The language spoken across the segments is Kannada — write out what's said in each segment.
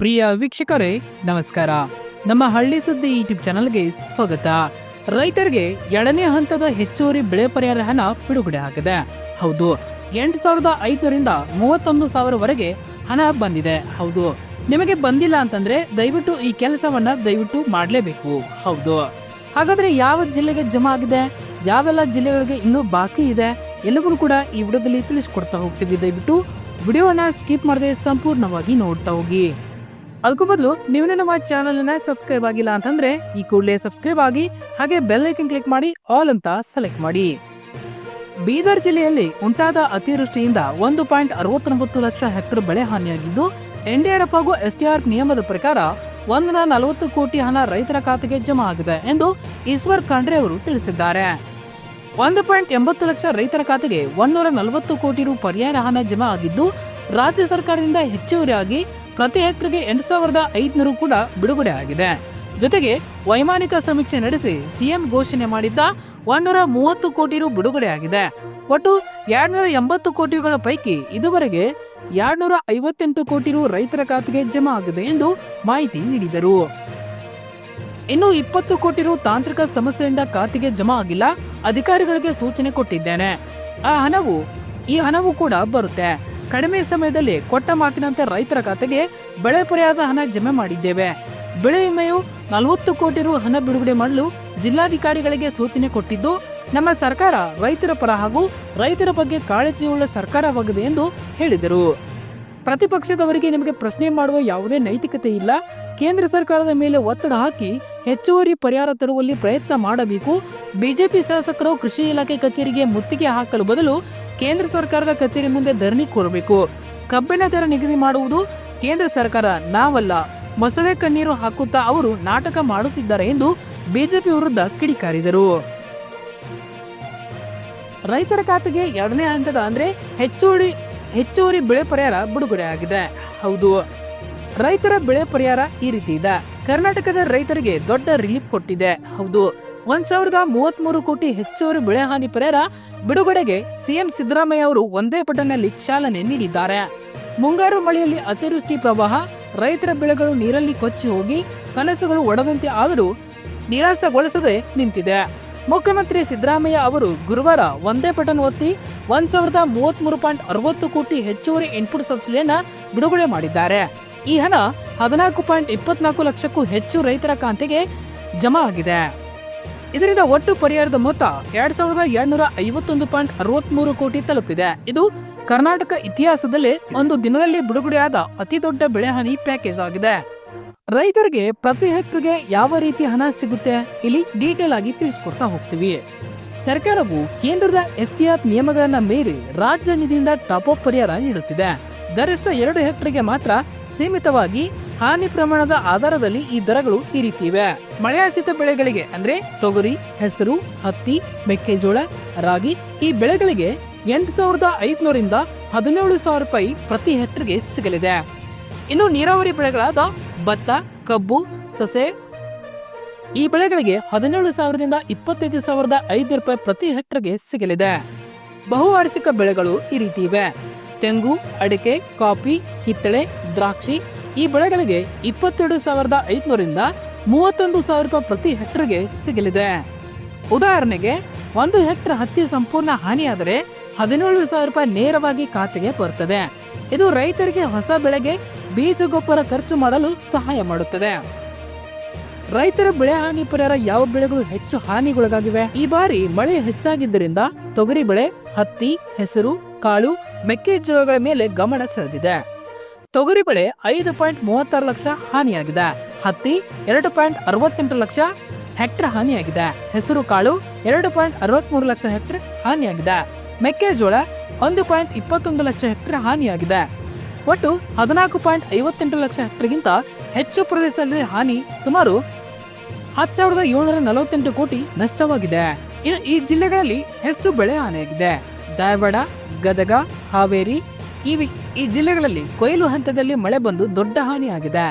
ಪ್ರಿಯ ವೀಕ್ಷಕರೇ, ನಮಸ್ಕಾರ. ನಮ್ಮ ಹಳ್ಳಿ ಸುದ್ದಿ ಯೂಟ್ಯೂಬ್ ಚಾನಲ್ಗೆ ಸ್ವಾಗತ. ರೈತರಿಗೆ ಎರಡನೇ ಹಂತದ ಹೆಚ್ಚುವರಿ ಬೆಳೆ ಪರಿಹಾರ ಹಣ ಬಿಡುಗಡೆ ಆಗಿದೆ. ಹೌದು ಎಂಟು ಸಾವಿರದ ಐದುನೂರಿಂದ ಮೂವತ್ತೊಂದು ಸಾವಿರವರೆಗೆ ಹಣ ಬಂದಿದೆ. ಹೌದು, ನಿಮಗೆ ಬಂದಿಲ್ಲ ಅಂತಂದ್ರೆ ದಯವಿಟ್ಟು ಈ ಕೆಲಸವನ್ನ ದಯವಿಟ್ಟು ಮಾಡಲೇಬೇಕು. ಹೌದು, ಹಾಗಾದ್ರೆ ಯಾವ ಜಿಲ್ಲೆಗೆ ಜಮಾ ಆಗಿದೆ? ಯಾವೆಲ್ಲ ಜಿಲ್ಲೆಗಳಿಗೆ ಇನ್ನೂ ಬಾಕಿ ಇದೆ? ಎಲ್ಲವೂ ಕೂಡ ಈ ವಿಡಿಯೋದಲ್ಲಿ ತಿಳಿಸ್ಕೊಡ್ತಾ ಹೋಗ್ತೀವಿ. ದಯವಿಟ್ಟು ವಿಡಿಯೋನ ಸ್ಕಿಪ್ ಮಾಡದೆ ಸಂಪೂರ್ಣವಾಗಿ ನೋಡ್ತಾ ಹೋಗಿ. ಅದಕ್ಕೂ ಬದಲು ನೀವು ನಮ್ಮ ಚಾನಲ್ನ ಸಬ್ಸ್ಕ್ರೈಬ್ ಆಗಿಲ್ಲ ಅಂತಂದ್ರೆ ಈ ಕೂಡಲೇ ಸಬ್ಸ್ಕ್ರೈಬ್ ಆಗಿ ಹಾಗೆ ಬೆಲ್ ಐಕನ್ ಕ್ಲಿಕ್ ಮಾಡಿ ಆಲ್ ಅಂತ ಸೆಲೆಕ್ಟ್ ಮಾಡಿ. ಬೀದರ್ ಜಿಲ್ಲೆಯಲ್ಲಿ ಉಂಟಾದ ಅತಿವೃಷ್ಟಿಯಿಂದ ಒಂದು ಪಾಯಿಂಟ್ ಅರವತ್ತೊಂಬತ್ತು ಲಕ್ಷ ಹೆಕ್ಟರ್ ಬೆಳೆ ಹಾನಿಯಾಗಿದ್ದು ಎನ್ಡಿಆರ್ಎಫ್ ಹಾಗೂ ಎಸ್ಟಿಆರ್ ನಿಯಮದ ಪ್ರಕಾರ ಒಂದರ ನಲವತ್ತು ಕೋಟಿ ಹಣ ರೈತರ ಖಾತೆಗೆ ಜಮಾ ಆಗಿದೆ ಎಂದು ಈಶ್ವರ್ ಖಂಡ್ರೆ ಅವರು ತಿಳಿಸಿದ್ದಾರೆ. ಒಂದು ಪಾಯಿಂಟ್ ಎಂಬತ್ತು ಲಕ್ಷ ರೈತರ ಖಾತೆಗೆ ಒಂದೂರ ನಲವತ್ತು ಕೋಟಿ ರು ಪರ್ಯಾಯ ಹಣ ಜಮಾ ಆಗಿದ್ದು, ರಾಜ್ಯ ಸರ್ಕಾರದಿಂದ ಹೆಚ್ಚುವರಿಯಾಗಿ ಪ್ರತಿ ಹೆಕ್ಟರ್ಗೆ ಎಂಟು ಸಾವಿರದ ಐದುನೂರು ಕೂಡ ಬಿಡುಗಡೆ ಆಗಿದೆ. ಜೊತೆಗೆ ವೈಮಾನಿಕ ಸಮೀಕ್ಷೆ ನಡೆಸಿ ಸಿಎಂ ಘೋಷಣೆ ಮಾಡಿದ್ದ ಒಂದೂರ ಮೂವತ್ತು ಕೋಟಿ ರು ಬಿಡುಗಡೆ ಆಗಿದೆ. ಒಟ್ಟು ಎರಡ್ನೂರ ಎಂಬತ್ತು ಕೋಟಿಗಳ ಪೈಕಿ ಇದುವರೆಗೆ ಎರಡ್ನೂರ ಐವತ್ತೆಂಟು ಕೋಟಿ ರು ರೈತರ ಖಾತೆಗೆ ಜಮಾ ಆಗಿದೆ ಎಂದು ಮಾಹಿತಿ ನೀಡಿದರು. ಇನ್ನು ಇಪ್ಪತ್ತು ಕೋಟಿ ರು ತಾಂತ್ರಿಕ ಸಮಸ್ಯೆಯಿಂದ ಖಾತೆಗೆ ಜಮಾ ಆಗಿಲ್ಲ, ಅಧಿಕಾರಿಗಳಿಗೆ ಸೂಚನೆ ಕೊಟ್ಟಿದ್ದೇನೆ. ಆ ಹಣವು, ಈ ಹಣವು ಕೂಡ ಬರುತ್ತೆ. ಕಡಿಮೆ ಸಮಯದಲ್ಲಿ ಕೊಟ್ಟ ಮಾತಿನಂತೆ ರೈತರ ಖಾತೆಗೆ ಬೆಳೆ ಪರಿಹಾರ ಹಣ ಜಮೆ ಮಾಡಿದ್ದೇವೆ. ಬೆಳೆ ವಿಮೆಯು ನಲವತ್ತು ಕೋಟಿ ರು ಹಣ ಬಿಡುಗಡೆ ಮಾಡಲು ಜಿಲ್ಲಾಧಿಕಾರಿಗಳಿಗೆ ಸೂಚನೆ ಕೊಟ್ಟಿದ್ದು, ನಮ್ಮ ಸರ್ಕಾರ ರೈತರ ಪರ ಹಾಗೂ ರೈತರ ಬಗ್ಗೆ ಕಾಳಜಿಯುಳ್ಳ ಸರ್ಕಾರವಾಗಿದೆ ಎಂದು ಹೇಳಿದರು. ಪ್ರತಿಪಕ್ಷದವರಿಗೆ ನಿಮಗೆ ಪ್ರಶ್ನೆ ಮಾಡುವ ಯಾವುದೇ ನೈತಿಕತೆ ಇಲ್ಲ. ಕೇಂದ್ರ ಸರ್ಕಾರದ ಮೇಲೆ ಒತ್ತಡ ಹಾಕಿ ಹೆಚ್ಚುವರಿ ಪರಿಹಾರ ತರುವಲ್ಲಿ ಪ್ರಯತ್ನ ಮಾಡಬೇಕು. ಬಿಜೆಪಿ ಶಾಸಕರು ಕೃಷಿ ಇಲಾಖೆ ಕಚೇರಿಗೆ ಮುತ್ತಿಗೆ ಹಾಕಲು ಬದಲು ಕೇಂದ್ರ ಸರ್ಕಾರದ ಕಚೇರಿ ಮುಂದೆ ಧರಣಿ ಕೋರಬೇಕು ಕಬ್ಬಿನ ದರ ನಿಗದಿ ಮಾಡುವುದು ಕೇಂದ್ರ ಸರ್ಕಾರ, ನಾವಲ್ಲ. ಮೊಸಳೆ ಕಣ್ಣೀರು ಹಾಕುತ್ತಾ ಅವರು ನಾಟಕ ಮಾಡುತ್ತಿದ್ದಾರೆ ಎಂದು ಬಿಜೆಪಿ ವಿರುದ್ಧ ಕಿಡಿಕಾರಿದರು. ರೈತರ ಖಾತೆಗೆ ಎರಡನೇ ಹಂತದ ಅಂದ್ರೆ ಹೆಚ್ಚುವರಿ ಹೆಚ್ಚುವರಿ ಬೆಳೆ ಪರಿಹಾರ ಬಿಡುಗಡೆ ಆಗಿದೆ ಹೌದು. ರೈತರ ಬೆಳೆ ಪರಿಹಾರ ಈ ರೀತಿ ಇದೆ. ಕರ್ನಾಟಕದ ರೈತರಿಗೆ ದೊಡ್ಡ ರಿಲೀಫ್ ಕೊಟ್ಟಿದೆ. ಹೌದು, ಒಂದ್ ಸಾವಿರದ ಮೂವತ್ಮೂರು ಕೋಟಿ ಹೆಚ್ಚುವರಿ ಬೆಳೆ ಹಾನಿ ಪರಿಹಾರ ಬಿಡುಗಡೆಗೆ ಸಿಎಂ ಸಿದ್ದರಾಮಯ್ಯ ಅವರು ಒಂದೇ ಪಟನಲ್ಲಿ ಚಾಲನೆ ನೀಡಿದ್ದಾರೆ. ಮುಂಗಾರು ಮಳೆಯಲ್ಲಿ ಅತಿವೃಷ್ಟಿ ಪ್ರವಾಹ, ರೈತರ ಬೆಳೆಗಳು ನೀರಲ್ಲಿ ಕೊಚ್ಚಿ ಹೋಗಿ, ಕನಸುಗಳು ಒಡೆದಂತೆ ಆದರೂ ನಿರಾಸಗೊಳಿಸದೆ ನಿಂತಿದೆ. ಮುಖ್ಯಮಂತ್ರಿ ಸಿದ್ದರಾಮಯ್ಯ ಅವರು ಗುರುವಾರ ಒಂದೇ ಬಟನ್ ಒತ್ತಿ ಒಂದ್ ಸಾವಿರದ ಮೂವತ್ಮೂರು ಪಾಯಿಂಟ್ ಅರವತ್ತು ಕೋಟಿ ಹೆಚ್ಚುವರಿ ಇನ್ಪುಟ್ ಸಬ್ಸಿಡಿಯನ್ನ ಬಿಡುಗಡೆ ಮಾಡಿದ್ದಾರೆ. ಈ ಹಣ ಹದಿನಾಲ್ಕು ಪಾಯಿಂಟ್ ಇಪ್ಪತ್ನಾಲ್ಕು ಲಕ್ಷಕ್ಕೂ ಹೆಚ್ಚು ರೈತರ ಖಾತೆಗೆ ಜಮಾ ಆಗಿದೆ. ಇದರಿಂದ ಒಟ್ಟು ಪರಿಹಾರದ ಮೊತ್ತ ಎರಡ್ ಸಾವಿರದ ಎರಡ್ನೂರ ಐವತ್ತೊಂದು ಪಾಯಿಂಟ್ ಅರವತ್ಮೂರು ಕೋಟಿ ತಲುಪಿದೆ. ಇದು ಕರ್ನಾಟಕ ಇತಿಹಾಸದಲ್ಲಿ ಒಂದು ದಿನದಲ್ಲಿ ಬಿಡುಗಡೆಯಾದ ಅತಿ ದೊಡ್ಡ ಬೆಳೆಹಾನಿ ಪ್ಯಾಕೇಜ್ ಆಗಿದೆ. ರೈತರಿಗೆ ಪ್ರತಿ ಹೆಕ್ಕಿಗೆ ಯಾವ ರೀತಿ ಹಣ ಸಿಗುತ್ತೆ ಇಲ್ಲಿ ಡೀಟೇಲ್ ಆಗಿ ತಿಳಿಸ್ಕೊಡ್ತಾ ಹೋಗ್ತೀವಿ. ಸರ್ಕಾರವು ಕೇಂದ್ರದ ಎಸ್ಟಿಆರ್ ನಿಯಮಗಳನ್ನ ಮೀರಿ ರಾಜ್ಯ ನಿಧಿಯಿಂದ ಟಾಪ್ ಅಪ್ ಪರಿಹಾರ ನೀಡುತ್ತಿದೆ. ಗರಿಷ್ಠ ಎರಡು ಹೆಕ್ಟರ್ಗೆ ಮಾತ್ರ ಸೀಮಿತವಾಗಿ ಹಾನಿ ಪ್ರಮಾಣದ ಆಧಾರದಲ್ಲಿ ಈ ದರಗಳು ಈ ರೀತಿ ಇವೆ ಮಳೆಯಾಶ್ರಿತ ಬೆಳೆಗಳಿಗೆ ಅಂದ್ರೆ ತೊಗರಿ, ಹೆಸರು, ಹತ್ತಿ, ಮೆಕ್ಕೆಜೋಳ, ರಾಗಿ ಈ ಬೆಳೆಗಳಿಗೆ ಎಂಟು ಸಾವಿರದ ಐದುನೂರಿಂದ ಹದಿನೇಳು ಸಾವಿರ ರೂಪಾಯಿ ಪ್ರತಿ ಹೆಕ್ಟರ್ಗೆ ಸಿಗಲಿದೆ. ಇನ್ನು ನೀರಾವರಿ ಬೆಳೆಗಳಾದ ಭತ್ತ, ಕಬ್ಬು, ಸಸೆ ಈ ಬೆಳೆಗಳಿಗೆ ಹದಿನೇಳು ಸಾವಿರದಿಂದ ಇಪ್ಪತ್ತೈದು ಸಾವಿರದ ಐದು ರೂಪಾಯಿ ಪ್ರತಿ ಹೆಕ್ಟರ್ಗೆ ಸಿಗಲಿದೆ. ಬಹುವಾರ್ಷಿಕ ಬೆಳೆಗಳು ಈ ರೀತಿ ಇವೆ ತೆಂಗು, ಅಡಿಕೆ, ಕಾಫಿ, ಕಿತ್ತಳೆ, ದ್ರಾಕ್ಷಿ ಈ ಬೆಳೆಗಳಿಗೆ ಇಪ್ಪತ್ತೆರಡು ಸಾವಿರದ ಐದುನೂರಿಂದ ಮೂವತ್ತೊಂದು ಸಾವಿರ ರೂಪಾಯಿ ಪ್ರತಿ ಹೆಕ್ಟರ್ಗೆ ಸಿಗಲಿದೆ. ಉದಾಹರಣೆಗೆ, ಒಂದು ಹೆಕ್ಟರ್ ಹತ್ತಿ ಸಂಪೂರ್ಣ ಹಾನಿಯಾದರೆ ಹದಿನೇಳು ಸಾವಿರ ರೂಪಾಯಿ ನೇರವಾಗಿ ಖಾತೆಗೆ ಬರುತ್ತದೆ. ಇದು ರೈತರಿಗೆ ಹೊಸ ಬೆಳೆಗೆ ಬೀಜ ಗೊಬ್ಬರ ಖರ್ಚು ಮಾಡಲು ಸಹಾಯ ಮಾಡುತ್ತದೆ. ರೈತರ ಬೆಳೆ ಹಾನಿ ಪರಿಹಾರ ಯಾವ ಬೆಳೆಗಳು ಹೆಚ್ಚು ಹಾನಿಗೊಳಗಾಗಿವೆ? ಈ ಬಾರಿ ಮಳೆ ಹೆಚ್ಚಾಗಿದ್ದರಿಂದ ತೊಗರಿ ಬೆಳೆ, ಹತ್ತಿ, ಹೆಸರು, ಕಾಳು, ಮೆಕ್ಕೆಜೋಳಗಳ ಮೇಲೆ ಗಮನ ಸೆಳೆದಿದೆ. ತೊಗರಿ ಬೆಳೆ ಐದು ಪಾಯಿಂಟ್ ಮೂವತ್ತಾರು ಲಕ್ಷ ಹಾನಿಯಾಗಿದೆ. ಹತ್ತಿ ಎರಡು ಪಾಯಿಂಟ್ ಅರವತ್ತೆಂಟು ಲಕ್ಷ ಹೆಕ್ಟರ್ ಹಾನಿಯಾಗಿದೆ. ಹೆಸರು ಕಾಳು ಎರಡು ಪಾಯಿಂಟ್ ಅರವತ್ಮೂರು ಲಕ್ಷ ಹೆಕ್ಟರ್ ಹಾನಿಯಾಗಿದೆ. ಮೆಕ್ಕೆಜೋಳ ಒಂದು ಪಾಯಿಂಟ್ ಇಪ್ಪತ್ತೊಂದು ಲಕ್ಷ ಹೆಕ್ಟರ್ ಹಾನಿಯಾಗಿದೆ. ಒಟ್ಟು ಹದಿನಾಲ್ಕು ಪಾಯಿಂಟ್ ಐವತ್ತೆಂಟು ಲಕ್ಷ ಹೆಕ್ಟರ್ಗಿಂತ ಹೆಚ್ಚು ಪ್ರದೇಶದಲ್ಲಿ ಹಾನಿ ಸುಮಾರು ಹತ್ತು ಸಾವಿರದ ಏಳ್ನೂರ ನಲವತ್ತೆಂಟು ಕೋಟಿ ನಷ್ಟವಾಗಿದೆ. ಇನ್ನು ಈ ಜಿಲ್ಲೆಗಳಲ್ಲಿ ಹೆಚ್ಚು ಬೆಳೆ ಹಾನಿಯಾಗಿದೆ. ಧಾರವಾಡ, ಗದಗ, ಹಾವೇರಿ ಈ ಈ ಜಿಲ್ಲೆಗಳಲ್ಲಿ ಕೊಯ್ಲು ಹಂತದಲ್ಲಿ ಮಳೆ ಬಂದು ದೊಡ್ಡ ಹಾನಿಯಾಗಿದೆ.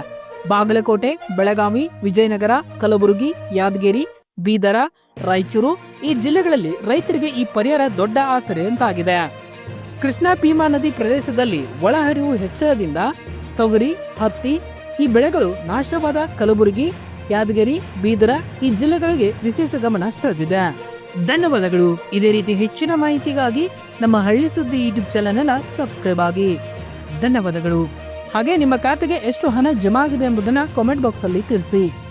ಬಾಗಲಕೋಟೆ, ಬೆಳಗಾವಿ, ವಿಜಯನಗರ, ಕಲಬುರಗಿ, ಯಾದಗಿರಿ, ಬೀದರ, ರಾಯಚೂರು ಈ ಜಿಲ್ಲೆಗಳಲ್ಲಿ ರೈತರಿಗೆ ಈ ಪರಿಹಾರ ದೊಡ್ಡ ಆಸರೆ ಅಂತಾಗಿದೆ. ಕೃಷ್ಣಾ ಭೀಮಾ ನದಿ ಪ್ರದೇಶದಲ್ಲಿ ಒಳಹರಿವು ಹೆಚ್ಚಳದಿಂದ ತೊಗರಿ, ಹತ್ತಿ ಈ ಬೆಳೆಗಳು ನಾಶವಾದ ಕಲಬುರಗಿ, ಯಾದಗಿರಿ, ಬೀದರ ಈ ಜಿಲ್ಲೆಗಳಿಗೆ ವಿಶೇಷ ಗಮನ ಸೆಳೆದಿದೆ. ಧನ್ಯವಾದಗಳು. ಇದೇ ರೀತಿ ಹೆಚ್ಚಿನ ಮಾಹಿತಿಗಾಗಿ ನಮ್ಮ ಹಳ್ಳಿ ಸುದ್ದಿ ಯೂಟ್ಯೂಬ್ ಚಾನಲ್ ಸಬ್ಸ್ಕ್ರೈಬ್ ಆಗಿ. ಧನ್ಯವಾದಗಳು. ಹಾಗೆ ನಿಮ್ಮ ಖಾತೆಗೆ ಎಷ್ಟು ಹಣ ಜಮಾ ಆಗಿದೆ ಎಂಬುದನ್ನ ಕಾಮೆಂಟ್ ಬಾಕ್ಸ್ ಅಲ್ಲಿ ತಿಳಿಸಿ.